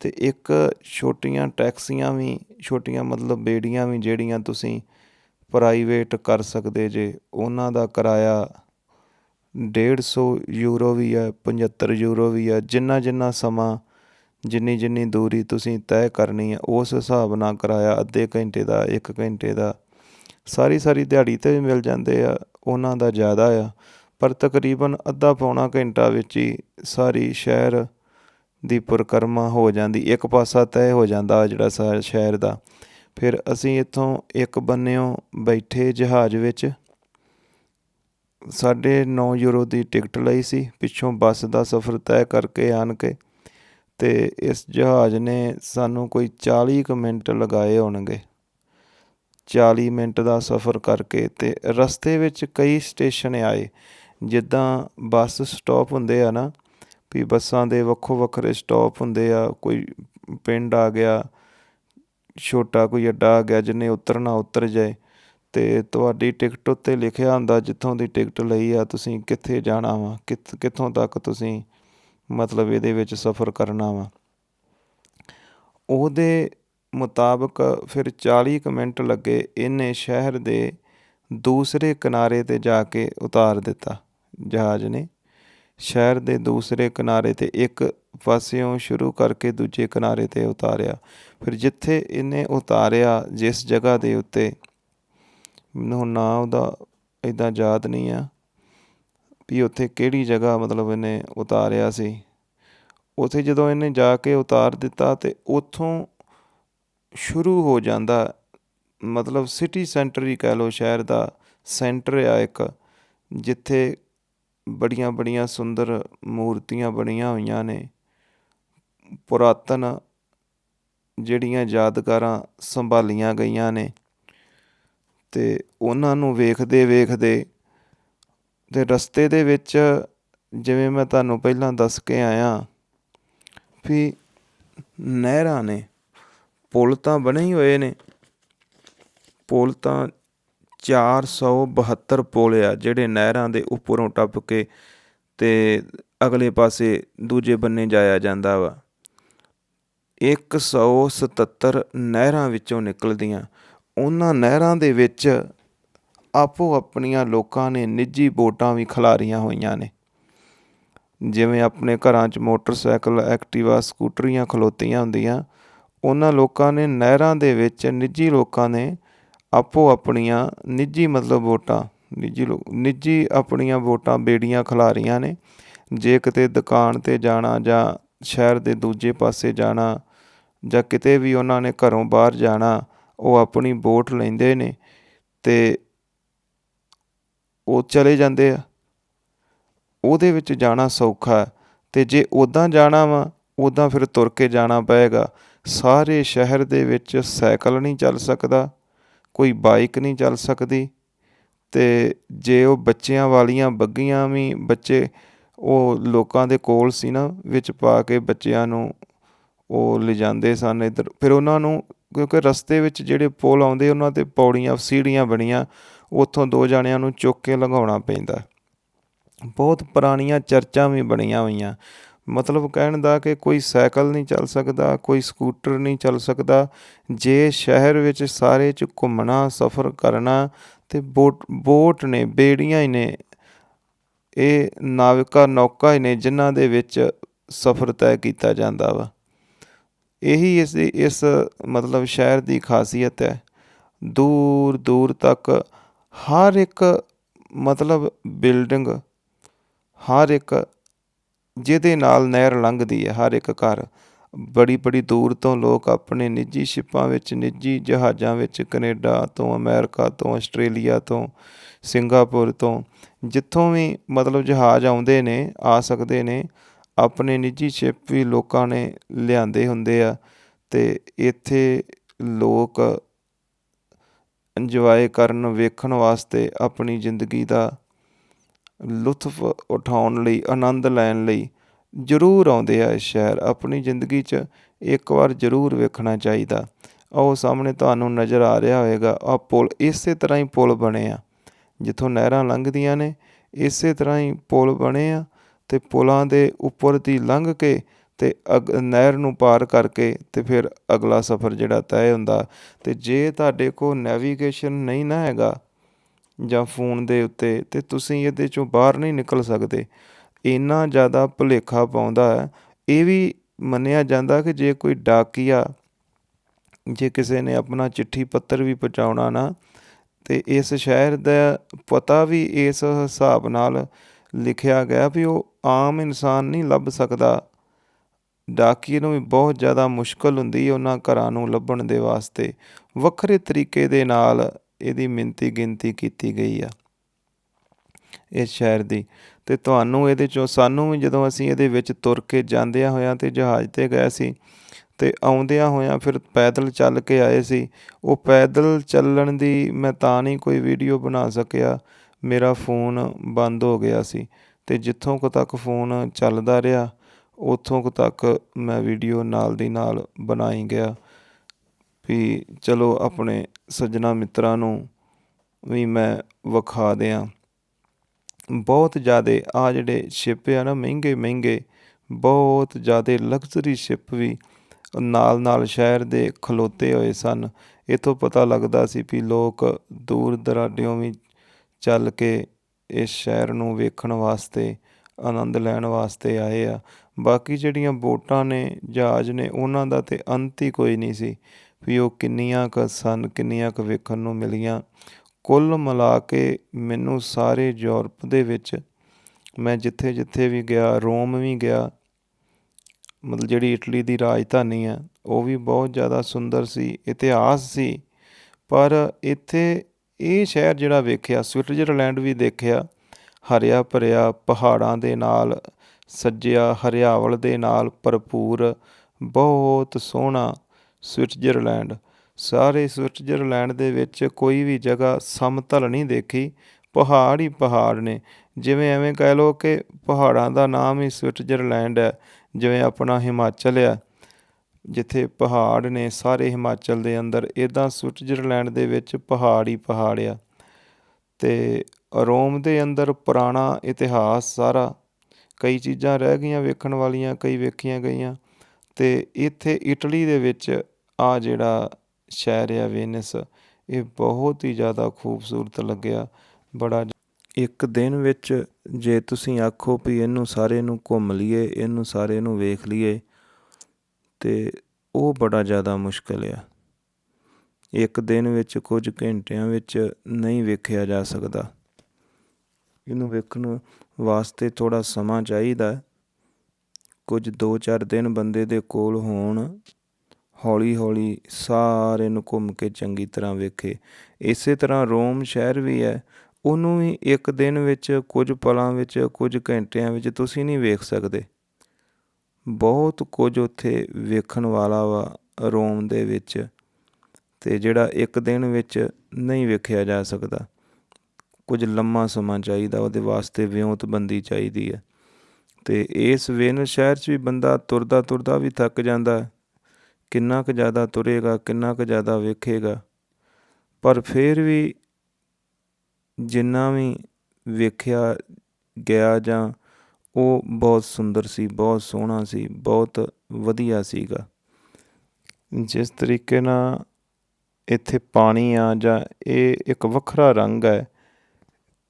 ਤੇ ਇੱਕ ਛੋਟੀਆਂ ਟੈਕਸੀਆਂ ਵੀ, ਛੋਟੀਆਂ ਮਤਲਬ ਬੇੜੀਆਂ ਵੀ ਜਿਹੜੀਆਂ ਤੁਸੀਂ ਪ੍ਰਾਈਵੇਟ ਕਰ ਸਕਦੇ ਜੇ, ਉਹਨਾਂ ਦਾ ਕਿਰਾਇਆ 150 ਯੂਰੋ ਵੀ ਹੈ 75 ਯੂਰੋ ਵੀ ਹੈ ਜਿੰਨਾ ਜਿੰਨਾ ਸਮਾਂ, ਜਿੰਨੀ ਜਿੰਨੀ ਦੂਰੀ ਤੁਸੀਂ ਤੈਅ ਕਰਨੀ ਹੈ ਉਸ ਹਿਸਾਬ ਨਾਲ ਕਿਰਾਇਆ ਅੱਧੇ ਘੰਟੇ ਦਾ, ਇੱਕ ਘੰਟੇ ਦਾ ਸਾਰੀ ਸਾਰੀ ਦਿਹਾੜੀ 'ਤੇ ਮਿਲ ਜਾਂਦੇ ਆ, ਉਹਨਾਂ ਦਾ ਜ਼ਿਆਦਾ ਆ। ਪਰ ਤਕਰੀਬਨ ਅੱਧਾ ਪੌਣਾ ਘੰਟਾ ਵਿੱਚ ਹੀ ਸਾਰੀ ਸ਼ਹਿਰ ਦੀ ਪਰਿਕਰਮਾ ਹੋ ਜਾਂਦੀ, ਇੱਕ ਪਾਸਾ ਤੈਅ ਹੋ ਜਾਂਦਾ ਜਿਹੜਾ ਸਾ, ਸ਼ਹਿਰ ਦਾ। ਫਿਰ ਅਸੀਂ ਇੱਥੋਂ ਇੱਕ ਬੰਨਿਓ ਬੈਠੇ ਜਹਾਜ਼ ਵਿੱਚ ਸਾਢੇ ਨੌ ਯੂਰੋ ਦੀ ਟਿਕਟ ਲਈ ਸੀ, ਪਿੱਛੋਂ ਬੱਸ ਦਾ ਸਫ਼ਰ ਤੈਅ ਕਰਕੇ ਆਣ ਕੇ ਤੇ ਇਸ ਜਹਾਜ਼ ਨੇ ਸਾਨੂੰ ਕੋਈ 40 ਕੁ ਮਿੰਟ ਲਗਾਏ ਹੋਣਗੇ। 40 ਮਿੰਟ ਦਾ ਸਫ਼ਰ ਕਰਕੇ ਤੇ ਰਸਤੇ ਵਿੱਚ ਕਈ ਸਟੇਸ਼ਨ ਆਏ। ਜਿੱਦਾਂ ਬੱਸ ਸਟਾਪ ਹੁੰਦੇ ਆ ਨਾ, ਵੀ ਬੱਸਾਂ ਦੇ ਵੱਖੋ ਵੱਖਰੇ ਸਟਾਪ ਹੁੰਦੇ ਆ, ਕੋਈ ਪਿੰਡ ਆ ਗਿਆ, ਛੋਟਾ ਕੋਈ ਅੱਡਾ ਆ ਗਿਆ ਜਿੰਨੇ ਉਤਰਨਾ ਉਤਰ ਜਾਏ। ਤੇ ਤੁਹਾਡੀ ਟਿਕਟ ਉੱਤੇ ਲਿਖਿਆ ਹੁੰਦਾ ਜਿੱਥੋਂ ਦੀ ਟਿਕਟ ਲਈ ਆ, ਤੁਸੀਂ ਕਿੱਥੇ ਜਾਣਾ ਵਾ ਕਿੱਥੋਂ ਤੱਕ ਤੁਸੀਂ ਮਤਲਬ ਇਹਦੇ ਵਿੱਚ ਸਫ਼ਰ ਕਰਨਾ ਵਾ। ਉਹਦੇ ਮੁਤਾਬਕ ਫਿਰ 40 ਕੁ ਮਿੰਟ ਲੱਗੇ ਇਹਨੇ ਸ਼ਹਿਰ ਦੇ ਦੂਸਰੇ ਕਿਨਾਰੇ ਤੇ ਜਾ ਕੇ ਉਤਾਰ ਦਿੱਤਾ। ਜਹਾਜ਼ ਨੇ ਸ਼ਹਿਰ ਦੇ ਦੂਸਰੇ ਕਿਨਾਰੇ ਤੇ ਇੱਕ ਪਾਸਿਓਂ ਸ਼ੁਰੂ ਕਰਕੇ ਦੂਜੇ ਕਿਨਾਰੇ ਤੇ ਉਤਾਰਿਆ। ਫਿਰ ਜਿੱਥੇ ਇਹਨੇ ਉਤਾਰਿਆ, ਜਿਸ ਜਗ੍ਹਾ ਦੇ ਉੱਤੇ ਮੈਨੂੰ ਹੁਣ ਨਾਂ ਉਹਦਾ ਇਦਾਂ ਯਾਦ ਨਹੀਂ ਆ ਵੀ ਉੱਥੇ ਕਿਹੜੀ ਜਗ੍ਹਾ ਮਤਲਬ ਇਹਨੇ ਉਤਾਰਿਆ ਸੀ। ਉੱਥੇ ਜਦੋਂ ਇਹਨੇ ਜਾ ਕੇ ਉਤਾਰ ਦਿੱਤਾ ਤੇ ਉੱਥੋਂ ਸ਼ੁਰੂ ਹੋ ਜਾਂਦਾ, ਮਤਲਬ ਸਿਟੀ ਸੈਂਟਰ ਹੀ ਕਹਿ ਲਓ, ਸ਼ਹਿਰ ਦਾ ਸੈਂਟਰ ਆ ਇੱਕ, ਜਿੱਥੇ ਬੜੀਆਂ ਬੜੀਆਂ ਸੁੰਦਰ ਮੂਰਤੀਆਂ ਬਣੀਆਂ ਹੋਈਆਂ ਨੇ। ਪੁਰਾਤਨ ਜਿਹੜੀਆਂ ਯਾਦਗਾਰਾਂ ਸੰਭਾਲੀਆਂ ਗਈਆਂ ਨੇ ਤੇ ਉਹਨਾਂ ਨੂੰ ਵੇਖਦੇ ਵੇਖਦੇ ਤੇ ਰਸਤੇ ਦੇ ਵਿੱਚ ਜਿਵੇਂ ਮੈਂ ਤੁਹਾਨੂੰ ਪਹਿਲਾਂ ਦੱਸ ਕੇ ਆਇਆ ਵੀ ਨਹਿਰਾਂ ਨੇ। ਪੁਲ ਤਾਂ ਬਣੇ ਹੀ ਹੋਏ ਨੇ। ਪੁਲ ਤਾਂ 472 ਪੁਲ ਆ, ਜਿਹੜੇ ਨਹਿਰਾਂ ਦੇ ਉੱਪਰੋਂ ਟੱਪ ਕੇ ਤੇ ਅਗਲੇ ਪਾਸੇ ਦੂਜੇ ਬੰਨੇ ਜਾਇਆ ਜਾਂਦਾ ਵਾ। 177 ਨਹਿਰਾਂ ਵਿੱਚੋਂ ਨਿਕਲਦੀਆਂ। ਉਹਨਾਂ ਨਹਿਰਾਂ ਦੇ ਵਿੱਚ ਆਪੋ ਆਪਣੀਆਂ ਲੋਕਾਂ ਨੇ ਨਿੱਜੀ ਬੋਟਾਂ ਵੀ ਖਿਲਾਰੀਆਂ ਹੋਈਆਂ ਨੇ। ਜਿਵੇਂ ਆਪਣੇ ਘਰਾਂ 'ਚ ਮੋਟਰਸਾਈਕਲ, ਐਕਟਿਵਾ, ਸਕੂਟਰੀਆਂ ਖਲੋਤੀਆਂ ਹੁੰਦੀਆਂ। ਉਹਨਾਂ ਲੋਕਾਂ ਨੇ ਨਹਿਰਾਂ ਦੇ ਵਿੱਚ ਨਿੱਜੀ ਲੋਕਾਂ ਨੇ ਆਪੋ ਆਪਣੀਆਂ ਨਿੱਜੀ ਮਤਲਬ ਵੋਟਾਂ, ਨਿੱਜੀ ਲੋ, ਨਿੱਜੀ ਆਪਣੀਆਂ ਵੋਟਾਂ ਬੇੜੀਆਂ ਖਿਲਾਰੀਆਂ ਨੇ। ਜੇ ਕਿਤੇ ਦੁਕਾਨ 'ਤੇ ਜਾਣਾ ਜਾਂ ਸ਼ਹਿਰ ਦੇ ਦੂਜੇ ਪਾਸੇ ਜਾਣਾ ਜਾਂ ਕਿਤੇ ਵੀ ਉਹਨਾਂ ਨੇ ਘਰੋਂ ਬਾਹਰ ਜਾਣਾ, ਉਹ ਆਪਣੀ ਵੋਟ ਲੈਂਦੇ ਨੇ ਤੇ ਉਹ ਚਲੇ ਜਾਂਦੇ ਆ। ਉਹਦੇ ਵਿੱਚ ਜਾਣਾ ਸੌਖਾ ਤੇ ਜੇ ਉੱਦਾਂ ਜਾਣਾ ਵਾ ਉੱਦਾਂ ਫਿਰ ਤੁਰ ਕੇ ਜਾਣਾ ਪਏਗਾ। ਸਾਰੇ ਸ਼ਹਿਰ ਦੇ ਵਿੱਚ ਸਾਈਕਲ ਨਹੀਂ ਚੱਲ ਸਕਦਾ, ਕੋਈ ਬਾਈਕ ਨਹੀਂ ਚੱਲ ਸਕਦੀ ਤੇ ਜੇ ਉਹ ਬੱਚਿਆਂ ਵਾਲੀਆਂ ਬੱਗੀਆਂ ਵੀ ਬੱਚੇ ਉਹ ਲੋਕਾਂ ਦੇ ਕੋਲ ਸੀ ਨਾ, ਵਿੱਚ ਪਾ ਕੇ ਬੱਚਿਆਂ ਨੂੰ ਉਹ ਲਿਜਾਂਦੇ ਸਨ ਇੱਧਰ। ਫਿਰ ਉਹਨਾਂ ਨੂੰ ਕਿਉਂਕਿ ਰਸਤੇ ਵਿੱਚ ਜਿਹੜੇ ਪੁਲ ਆਉਂਦੇ, ਉਹਨਾਂ 'ਤੇ ਪੌੜੀਆਂ, ਸੀੜੀਆਂ ਬਣੀਆਂ, ਉੱਥੋਂ ਦੋ ਜਾਣਿਆਂ ਨੂੰ ਚੁੱਕ ਕੇ ਲੰਘਾਉਣਾ ਪੈਂਦਾ। ਬਹੁਤ ਪੁਰਾਣੀਆਂ ਚਰਚਾਂ ਵੀ ਬਣੀਆਂ ਹੋਈਆਂ। ਮਤਲਬ ਕਹਿਣ ਦਾ ਕਿ ਕੋਈ ਸਾਈਕਲ ਨਹੀਂ ਚੱਲ ਸਕਦਾ, ਕੋਈ ਸਕੂਟਰ ਨਹੀਂ ਚੱਲ ਸਕਦਾ। ਜੇ ਸ਼ਹਿਰ ਵਿੱਚ ਸਾਰੇ 'ਚ ਘੁੰਮਣਾ, ਸਫ਼ਰ ਕਰਨਾ ਤੇ ਬੋਟ ਬੋਟ ਨੇ, ਬੇੜੀਆਂ ਹੀ ਨੇ, ਇਹ ਨਾਵਿਕਾ ਨੌਕਾ ਹੀ ਨੇ ਜਿਨ੍ਹਾਂ ਦੇ ਵਿੱਚ ਸਫ਼ਰ ਤੈਅ ਕੀਤਾ ਜਾਂਦਾ ਵਾ। ਇਹੀ ਇਸ ਇਸ ਮਤਲਬ ਸ਼ਹਿਰ ਦੀ ਖਾਸੀਅਤ ਹੈ। ਦੂਰ ਦੂਰ ਤੱਕ ਹਰ ਇੱਕ ਮਤਲਬ ਬਿਲਡਿੰਗ, ਹਰ ਇੱਕ ਜਿਹਦੇ ਨਾਲ ਨਹਿਰ ਲੰਘਦੀ ਹੈ, ਹਰ ਇੱਕ ਘਰ। ਬੜੀ ਬੜੀ ਦੂਰ ਤੋਂ ਲੋਕ ਆਪਣੇ ਨਿੱਜੀ ਸ਼ਿਪਾਂ ਵਿੱਚ, ਨਿੱਜੀ ਜਹਾਜ਼ਾਂ ਵਿੱਚ ਕੈਨੇਡਾ ਤੋਂ, ਅਮਰੀਕਾ ਤੋਂ, ਆਸਟ੍ਰੇਲੀਆ ਤੋਂ, ਸਿੰਗਾਪੁਰ ਤੋਂ, ਜਿੱਥੋਂ ਵੀ ਮਤਲਬ ਜਹਾਜ਼ ਆਉਂਦੇ ਨੇ, ਆ ਸਕਦੇ ਨੇ, ਆਪਣੇ ਨਿੱਜੀ ਸ਼ਿਪ ਵੀ ਲੋਕਾਂ ਨੇ ਲਿਆਂਦੇ ਹੁੰਦੇ ਆ ਤੇ ਇੱਥੇ ਲੋਕ ਇੰਜੋਏ ਕਰਨ, ਵੇਖਣ ਵਾਸਤੇ ਆਪਣੀ ਜ਼ਿੰਦਗੀ ਦਾ ਲੁਤਫ ਉਠਾਉਣ ਲਈ, ਆਨੰਦ ਲੈਣ ਲਈ ਜ਼ਰੂਰ ਆਉਂਦੇ ਆ ਇਸ ਸ਼ਹਿਰ। ਆਪਣੀ ਜ਼ਿੰਦਗੀ 'ਚ ਇੱਕ ਵਾਰ ਜ਼ਰੂਰ ਵੇਖਣਾ ਚਾਹੀਦਾ। ਉਹ ਸਾਹਮਣੇ ਤੁਹਾਨੂੰ ਨਜ਼ਰ ਆ ਰਿਹਾ ਹੋਵੇਗਾ ਆ ਪੁਲ ਇਸੇ ਤਰ੍ਹਾਂ ਹੀ ਪੁਲ ਬਣੇ ਆ। ਜਿੱਥੋਂ ਨਹਿਰਾਂ ਲੰਘਦੀਆਂ ਨੇ, ਇਸੇ ਤਰ੍ਹਾਂ ਹੀ ਪੁਲ ਬਣੇ ਆ ਤੇ ਪੁਲਾਂ ਦੇ ਉੱਪਰ ਦੀ ਲੰਘ ਕੇ ਤੇ ਅਗ, ਨਹਿਰ ਨੂੰ ਪਾਰ ਕਰਕੇ ਤੇ ਫਿਰ ਅਗਲਾ ਸਫ਼ਰ ਜਿਹੜਾ ਤੈਅ ਹੁੰਦਾ। ਤੇ ਜੇ ਤੁਹਾਡੇ ਕੋਲ ਨੈਵੀਗੇਸ਼ਨ ਨਹੀਂ ਨਾ ਹੈਗਾ ਜਾਂ ਫੋਨ ਦੇ ਉੱਤੇ ਤੇ ਤੁਸੀਂ ਇਹਦੇ ਚੋਂ ਬਾਹਰ ਨਹੀਂ ਨਿਕਲ ਸਕਦੇ। ਇੰਨਾ ਜ਼ਿਆਦਾ ਭੁਲੇਖਾ ਪਾਉਂਦਾ ਹੈ। ਇਹ ਵੀ ਮੰਨਿਆ ਜਾਂਦਾ ਕਿ ਜੇ ਕੋਈ ਡਾਕੀਆ, ਜੇ ਕਿਸੇ ਨੇ ਆਪਣਾ ਚਿੱਠੀ ਪੱਤਰ ਵੀ ਪਹੁੰਚਾਉਣਾ ਨਾ, ਤੇ ਇਸ ਸ਼ਹਿਰ ਦਾ ਪਤਾ ਵੀ ਇਸ ਹਿਸਾਬ ਨਾਲ ਲਿਖਿਆ ਗਿਆ ਵੀ ਉਹ ਆਮ ਇਨਸਾਨ ਨਹੀਂ ਲੱਭ ਸਕਦਾ। ਡਾਕੀਏ ਨੂੰ ਵੀ ਬਹੁਤ ਜ਼ਿਆਦਾ ਮੁਸ਼ਕਲ ਹੁੰਦੀ ਹੈ ਉਹਨਾਂ ਘਰਾਂ ਨੂੰ ਲੱਭਣ ਦੇ ਵਾਸਤੇ। ਵੱਖਰੇ ਤਰੀਕੇ ਦੇ ਨਾਲ ਇਹਦੀ ਮਿੰਤੀ ਗਿਣਤੀ ਕੀਤੀ ਗਈ ਆ ਇਸ ਸ਼ਹਿਰ ਦੀ। ਤੇ ਤੁਹਾਨੂੰ ਇਹਦੇ ਚੋਂ ਸਾਨੂੰ ਵੀ ਜਦੋਂ ਅਸੀਂ ਇਹਦੇ ਵਿੱਚ ਤੁਰ ਕੇ ਜਾਂਦਿਆਂ ਹੋਇਆਂ ਤੇ ਜਹਾਜ਼ ਤੇ ਗਏ ਸੀ ਤੇ ਆਉਂਦਿਆਂ ਹੋਇਆਂ ਫਿਰ ਪੈਦਲ ਚੱਲ ਕੇ ਆਏ ਸੀ, ਉਹ ਪੈਦਲ ਚੱਲਣ ਦੀ ਮੈਂ ਤਾਂ ਨਹੀਂ ਕੋਈ ਵੀਡੀਓ ਬਣਾ ਸਕਿਆ। ਮੇਰਾ ਫੋਨ ਬੰਦ ਹੋ ਗਿਆ ਸੀ ਤੇ ਜਿੱਥੋਂ ਕੁ ਤੱਕ ਫੋਨ ਚੱਲਦਾ ਰਿਹਾ, ਉੱਥੋਂ ਕੁ ਤੱਕ ਮੈਂ ਵੀਡੀਓ ਨਾਲ ਦੀ ਨਾਲ ਬਣਾਈ ਗਿਆ। ਵੀ ਚਲੋ ਆਪਣੇ ਸੱਜਣਾ ਮਿੱਤਰਾਂ ਨੂੰ ਵੀ ਮੈਂ ਵਿਖਾ ਦਿਆਂ। ਬਹੁਤ ਜ਼ਿਆਦਾ ਆ ਜਿਹੜੇ ਸ਼ਿਪ ਆ ਨਾ, ਮਹਿੰਗੇ ਮਹਿੰਗੇ, ਬਹੁਤ ਜ਼ਿਆਦਾ ਲਗਜ਼ਰੀ ਸ਼ਿਪ ਵੀ ਨਾਲ ਨਾਲ ਸ਼ਹਿਰ ਦੇ ਖਲੋਤੇ ਹੋਏ ਸਨ। ਇਥੋਂ ਪਤਾ ਲੱਗਦਾ ਸੀ ਵੀ ਲੋਕ ਦੂਰ ਦਰਾਡਿਓਂ ਵੀ ਚੱਲ ਕੇ ਇਸ ਸ਼ਹਿਰ ਨੂੰ ਵੇਖਣ ਵਾਸਤੇ, ਆਨੰਦ ਲੈਣ ਵਾਸਤੇ ਆਏ ਆ। ਬਾਕੀ ਜਿਹੜੀਆਂ ਬੋਟਾਂ ਨੇ, ਜਹਾਜ਼ ਨੇ, ਉਹਨਾਂ ਦਾ ਤੇ ਅੰਤ ਹੀ ਕੋਈ ਨਹੀਂ ਸੀ। ਵੀ ਉਹ ਕਿੰਨੀਆਂ ਕੁ ਸਨ, ਕਿੰਨੀਆਂ ਕੁ ਵੇਖਣ ਨੂੰ ਮਿਲੀਆਂ। ਕੁੱਲ ਮਿਲਾ ਕੇ ਮੈਨੂੰ ਸਾਰੇ ਯੂਰਪ ਦੇ ਵਿੱਚ ਮੈਂ ਜਿੱਥੇ ਜਿੱਥੇ ਵੀ ਗਿਆ, ਰੋਮ ਵੀ ਗਿਆ, ਮਤਲਬ ਜਿਹੜੀ ਇਟਲੀ ਦੀ ਰਾਜਧਾਨੀ ਹੈ ਉਹ ਵੀ ਬਹੁਤ ਜ਼ਿਆਦਾ ਸੁੰਦਰ ਸੀ, ਇਤਿਹਾਸ ਸੀ। ਪਰ ਇੱਥੇ ਇਹ ਸ਼ਹਿਰ ਜਿਹੜਾ ਵੇਖਿਆ, ਸਵਿਟਜ਼ਰਲੈਂਡ ਵੀ ਦੇਖਿਆ, ਹਰਿਆ ਭਰਿਆ ਪਹਾੜਾਂ ਦੇ ਨਾਲ ਸੱਜਿਆ, ਹਰਿਆਵਲ ਦੇ ਨਾਲ ਭਰਪੂਰ, ਬਹੁਤ ਸੋਹਣਾ ਸਵਿਟਜ਼ਰਲੈਂਡ। ਸਾਰੇ ਸਵਿਟਜ਼ਰਲੈਂਡ ਦੇ ਵਿੱਚ ਕੋਈ ਵੀ ਜਗ੍ਹਾ ਸਮਤਲ ਨਹੀਂ ਦੇਖੀ। ਪਹਾੜ ਹੀ ਪਹਾੜ ਨੇ। ਜਿਵੇਂ ਐਵੇਂ ਕਹਿ ਲਓ ਕਿ ਪਹਾੜਾਂ ਦਾ ਨਾਮ ਹੀ ਸਵਿਟਜ਼ਰਲੈਂਡ ਹੈ, ਜਿਵੇਂ ਆਪਣਾ ਹਿਮਾਚਲ ਆ ਜਿੱਥੇ ਪਹਾੜ ਨੇ ਸਾਰੇ ਹਿਮਾਚਲ ਦੇ ਅੰਦਰ ਇਦਾਂ ਸਵਿਟਜ਼ਰਲੈਂਡ ਦੇ ਵਿੱਚ ਪਹਾੜ ਹੀ ਪਹਾੜ ਆ। ਤੇ ਰੋਮ ਦੇ ਅੰਦਰ ਪੁਰਾਣਾ ਇਤਿਹਾਸ ਸਾਰਾ, ਕਈ ਚੀਜ਼ਾਂ ਰਹਿ ਗਈਆਂ ਵੇਖਣ ਵਾਲੀਆਂ, ਕਈ ਵੇਖੀਆਂ ਗਈਆਂ। ਤੇ ਇੱਥੇ ਇਟਲੀ ਦੇ ਵਿੱਚ ਆ ਜਿਹੜਾ ਸ਼ਹਿਰ ਆ ਵੇਨਿਸ, ਇਹ ਬਹੁਤ ਹੀ ਜ਼ਿਆਦਾ ਖੂਬਸੂਰਤ ਲੱਗਿਆ। ਬੜਾ ਇੱਕ ਦਿਨ ਵਿੱਚ ਜੇ ਤੁਸੀਂ ਆਖੋ ਵੀ ਇਹਨੂੰ ਸਾਰੇ ਨੂੰ ਘੁੰਮ ਲਈਏ, ਇਹਨੂੰ ਸਾਰੇ ਨੂੰ ਵੇਖ ਲਈਏ, ਤੇ ਉਹ ਬੜਾ ਜ਼ਿਆਦਾ ਮੁਸ਼ਕਲ ਆ। ਇੱਕ ਦਿਨ ਵਿੱਚ ਕੁਝ ਘੰਟਿਆਂ ਵਿੱਚ ਨਹੀਂ ਵੇਖਿਆ ਜਾ ਸਕਦਾ। ਇਹਨੂੰ ਵੇਖਣ ਵਾਸਤੇ ਥੋੜਾ ਸਮਾਂ ਚਾਹੀਦਾ। ਕੁਝ 2-4 ਦਿਨ ਬੰਦੇ ਦੇ ਕੋਲ ਹੋਣ ਹੌਲੀ ਹੌਲੀ ਸਾਰੇ ਨੂੰ ਘੁੰਮ ਕੇ ਚੰਗੀ ਤਰ੍ਹਾਂ ਵੇਖੇ। ਇਸੇ ਤਰ੍ਹਾਂ ਰੋਮ ਸ਼ਹਿਰ ਵੀ ਹੈ। ਉਹਨੂੰ ਵੀ ਇੱਕ ਦਿਨ ਵਿੱਚ ਕੁਝ ਪਲਾਂ ਵਿੱਚ, ਕੁਝ ਘੰਟਿਆਂ ਵਿੱਚ ਤੁਸੀਂ ਨਹੀਂ ਵੇਖ ਸਕਦੇ। ਬਹੁਤ ਕੁਝ ਉੱਥੇ ਵੇਖਣ ਵਾਲਾ ਵਾ ਰੋਮ ਦੇ ਵਿੱਚ, ਤੇ ਜਿਹੜਾ ਇੱਕ ਦਿਨ ਵਿੱਚ ਨਹੀਂ ਵੇਖਿਆ ਜਾ ਸਕਦਾ। ਕੁਝ ਲੰਮਾ ਸਮਾਂ ਚਾਹੀਦਾ, ਉਹਦੇ ਵਾਸਤੇ ਵਿਉਂਤਬੰਦੀ ਚਾਹੀਦੀ ਹੈ। ਤੇ ਇਸ ਵੇਨ ਸ਼ਹਿਰ 'ਚ ਵੀ ਬੰਦਾ ਤੁਰਦਾ ਤੁਰਦਾ ਵੀ ਥੱਕ ਜਾਂਦਾ ਕਿੰਨਾ ਕੁ ਜ਼ਿਆਦਾ ਤੁਰੇਗਾ, ਕਿੰਨਾ ਕੁ ਜ਼ਿਆਦਾ ਵੇਖੇਗਾ। ਪਰ ਫਿਰ ਵੀ ਜਿੰਨਾ ਵੀ ਵੇਖਿਆ ਗਿਆ ਜਾਂ ਉਹ ਬਹੁਤ ਸੁੰਦਰ ਸੀ, ਬਹੁਤ ਸੋਹਣਾ ਸੀ, ਬਹੁਤ ਵਧੀਆ ਸੀਗਾ। ਜਿਸ ਤਰੀਕੇ ਨਾਲ ਇੱਥੇ ਪਾਣੀ ਆ ਜਾਂ ਇਹ ਇੱਕ ਵੱਖਰਾ ਰੰਗ ਹੈ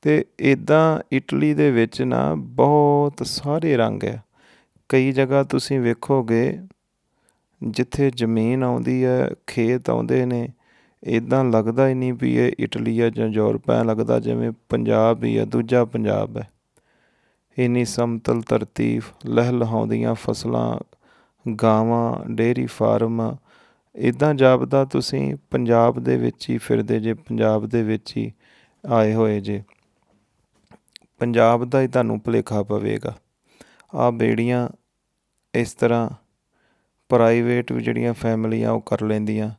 ਤੇ ਇਦਾਂ ਇਟਲੀ ਦੇ ਵਿੱਚ ਨਾ ਬਹੁਤ ਸਾਰੇ ਰੰਗ ਹੈ। ਕਈ ਜਗ੍ਹਾ ਤੁਸੀਂ ਵੇਖੋਗੇ ਜਿੱਥੇ ਜ਼ਮੀਨ ਆਉਂਦੀ ਹੈ, ਖੇਤ ਆਉਂਦੇ ਨੇ ਇੱਦਾਂ ਲੱਗਦਾ ਹੀ ਨਹੀਂ ਵੀ ਇਹ ਇਟਲੀ ਹੈ ਜਾਂ ਯੂਰਪ ਹੈ, ਲੱਗਦਾ ਜਿਵੇਂ ਪੰਜਾਬ ਹੀ ਹੈ, ਦੂਜਾ ਪੰਜਾਬ ਹੈ। ਇੰਨੀ ਸਮਤਲ ਧਰਤੀ ਲਹਿ ਲਹਾਉਂਦੀਆਂ ਫਸਲਾਂ, ਗਾਵਾਂ ਡੇਰੀ ਫਾਰਮ ਇਦਾਂ ਜਾਪਦਾ ਤੁਸੀਂ ਪੰਜਾਬ ਦੇ ਵਿੱਚ ਹੀ ਫਿਰਦੇ ਜੇ, ਪੰਜਾਬ ਦੇ ਵਿੱਚ ਹੀ ਆਏ ਹੋਏ ਜੇ। ਪੰਜਾਬ ਦਾ ਹੀ ਤੁਹਾਨੂੰ ਭੁਲੇਖਾ ਪਵੇਗਾ। ਆਹ ਬੇੜੀਆਂ ਇਸ ਤਰ੍ਹਾਂ ਪ੍ਰਾਈਵੇਟ ਵੀ ਜਿਹੜੀਆਂ ਫੈਮਲੀਆਂ ਉਹ ਕਰ ਲੈਂਦੀਆਂ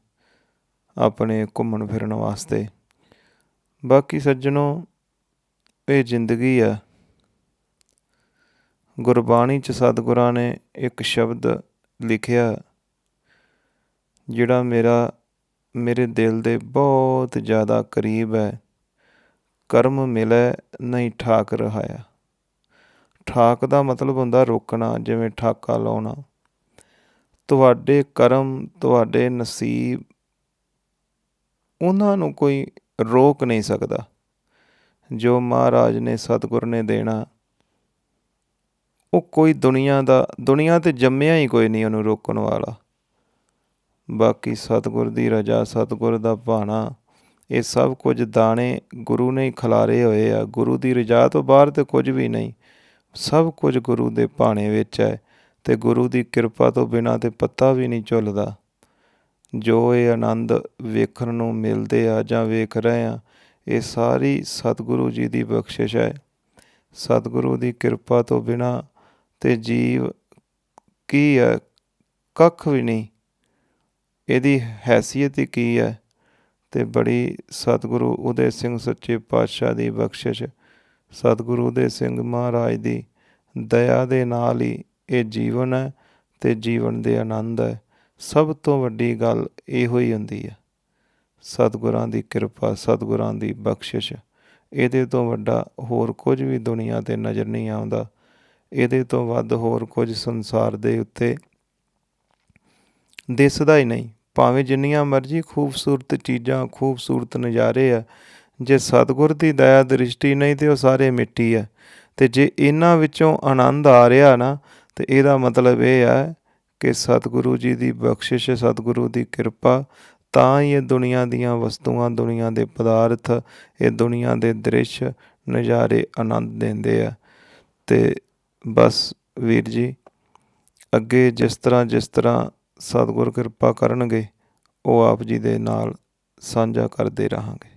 ਆਪਣੇ ਘੁੰਮਣ ਫਿਰਨ ਵਾਸਤੇ। ਬਾਕੀ ਸੱਜਣੋ, ਇਹ ਜ਼ਿੰਦਗੀ ਆ। ਗੁਰਬਾਣੀ ਚ ਸਤਿਗੁਰਾਂ ਨੇ ਇੱਕ ਸ਼ਬਦ ਲਿਖਿਆ, ਜਿਹੜਾ ਮੇਰਾ, ਮੇਰੇ ਦਿਲ ਦੇ ਬਹੁਤ ਜ਼ਿਆਦਾ ਕਰੀਬ ਹੈ। ਕਰਮ ਮਿਲੈ ਨਹੀਂ ਠਾਕ ਰਹਾਇਆ ਠਾਕ ਦਾ ਮਤਲਬ ਹੁੰਦਾ ਰੋਕਣਾ, ਜਿਵੇਂ ਠਾਕਾ ਲਾਉਣਾ। ਤੁਹਾਡੇ ਕਰਮ, ਤੁਹਾਡੇ ਨਸੀਬ, ਉਹਨਾਂ ਨੂੰ ਕੋਈ ਰੋਕ ਨਹੀਂ ਸਕਦਾ। ਜੋ ਮਹਾਰਾਜ ਨੇ ਸਤਿਗੁਰ ਨੇ ਦੇਣਾ, ਉਹ ਕੋਈ ਦੁਨੀਆ ਦਾ, ਦੁਨੀਆ ਤੇ ਜੰਮਿਆ ਹੀ ਕੋਈ ਨਹੀਂ ਉਹਨੂੰ ਰੋਕਣ ਵਾਲਾ। ਬਾਕੀ ਸਤਿਗੁਰ ਦੀ ਰਜਾ, ਸਤਿਗੁਰ ਦਾ ਭਾਣਾ ਇਹ ਸਭ ਕੁਝ ਦਾਣੇ ਗੁਰੂ ਨੇ ਖਿਲਾਰੇ ਹੋਏ ਆ। ਗੁਰੂ ਦੀ ਰਜਾ ਤੋਂ ਬਾਹਰ ਤੇ ਕੁਝ ਵੀ ਨਹੀਂ। ਸਭ ਕੁਝ ਗੁਰੂ ਦੇ ਭਾਣੇ ਵਿੱਚ ਹੈ ਤੇ ਗੁਰੂ ਦੀ ਕਿਰਪਾ ਤੋਂ ਬਿਨਾਂ ਤੇ ਪੱਤਾ ਵੀ ਨਹੀਂ ਝੁੱਲਦਾ। ਜੋ ਇਹ ਆਨੰਦ ਵੇਖਣ ਨੂੰ ਮਿਲਦੇ ਆ ਜਾਂ ਵੇਖ ਰਹੇ ਆ, ਇਹ ਸਾਰੀ ਸਤਿਗੁਰੂ ਜੀ ਦੀ ਬਖਸ਼ਿਸ਼ ਹੈ। ਸਤਿਗੁਰੂ ਦੀ ਕਿਰਪਾ ਤੋਂ ਬਿਨਾਂ ਤੇ ਜੀਵ ਕੀ ਹੈ? ਕੱਖ ਵੀ ਨਹੀਂ। ਇਹਦੀ ਹੈਸੀਅਤ ਹੀ ਕੀ ਹੈ? ਤੇ ਬੜੀ ਸਤਿਗੁਰੂ ਉਦੇ ਸਿੰਘ ਸੱਚੇ ਪਾਤਸ਼ਾਹ ਦੀ ਬਖਸ਼ਿਸ਼, ਸਤਿਗੁਰੂ ਉਦੇ ਸਿੰਘ ਮਹਾਰਾਜ ਦੀ ਦਇਆ ਦੇ ਨਾਲ ਹੀ ਇਹ ਜੀਵਨ ਹੈ ਤੇ ਜੀਵਨ ਦੇ ਆਨੰਦ ਹੈ। ਸਭ ਤੋਂ ਵੱਡੀ ਗੱਲ ਇਹੋ ਹੀ ਹੁੰਦੀ ਹੈ। ਸਤਿਗੁਰਾਂ ਦੀ ਕਿਰਪਾ, ਸਤਿਗੁਰਾਂ ਦੀ ਬਖਸ਼ਿਸ਼, ਇਹਦੇ ਤੋਂ ਵੱਡਾ ਹੋਰ ਕੁਝ ਵੀ ਦੁਨੀਆ ਤੇ ਨਜ਼ਰ ਨਹੀਂ ਆਉਂਦਾ। ਇਹਦੇ ਤੋਂ ਵੱਧ ਹੋਰ ਕੁਝ ਸੰਸਾਰ ਦੇ ਉੱਤੇ ਦਿਸਦਾ ਹੀ ਨਹੀਂ। ਭਾਵੇਂ ਜਿੰਨੀਆਂ ਮਰਜ਼ੀ ਖੂਬਸੂਰਤ ਚੀਜ਼ਾਂ, ਖੂਬਸੂਰਤ ਨਜ਼ਾਰੇ ਆ, ਜੇ ਸਤਿਗੁਰ ਦੀ ਦਇਆ ਦ੍ਰਿਸ਼ਟੀ ਨਹੀਂ ਤੇ ਉਹ ਸਾਰੇ ਮਿੱਟੀ ਆ। ਤੇ ਜੇ ਇਹਨਾਂ ਵਿੱਚੋਂ ਆਨੰਦ ਆ ਰਿਹਾ ਨਾ, ਤੇ ਇਹਦਾ ਮਤਲਬ ਇਹ ਹੈ ਕਿ ਸਤਿਗੁਰੂ ਜੀ ਦੀ ਬਖਸ਼ਿਸ਼, ਸਤਿਗੁਰੂ ਦੀ ਕਿਰਪਾ, ਤਾਂ ਹੀ ਇਹ ਦੁਨੀਆ ਦੀਆਂ ਵਸਤੂਆਂ, ਦੁਨੀਆ ਦੇ ਪਦਾਰਥ, ਇਹ ਦੁਨੀਆ ਦੇ ਦ੍ਰਿਸ਼, ਨਜ਼ਾਰੇ ਆਨੰਦ ਦਿੰਦੇ ਆ। ਤੇ ਬਸ ਵੀਰ ਜੀ, ਅੱਗੇ ਜਿਸ ਤਰ੍ਹਾਂ ਜਿਸ ਤਰ੍ਹਾਂ ਸਤਿਗੁਰ ਕਿਰਪਾ ਕਰਨਗੇ ਉਹ ਆਪ ਜੀ ਦੇ ਨਾਲ ਸਾਂਝਾ ਕਰਦੇ ਰਹਾਂਗੇ।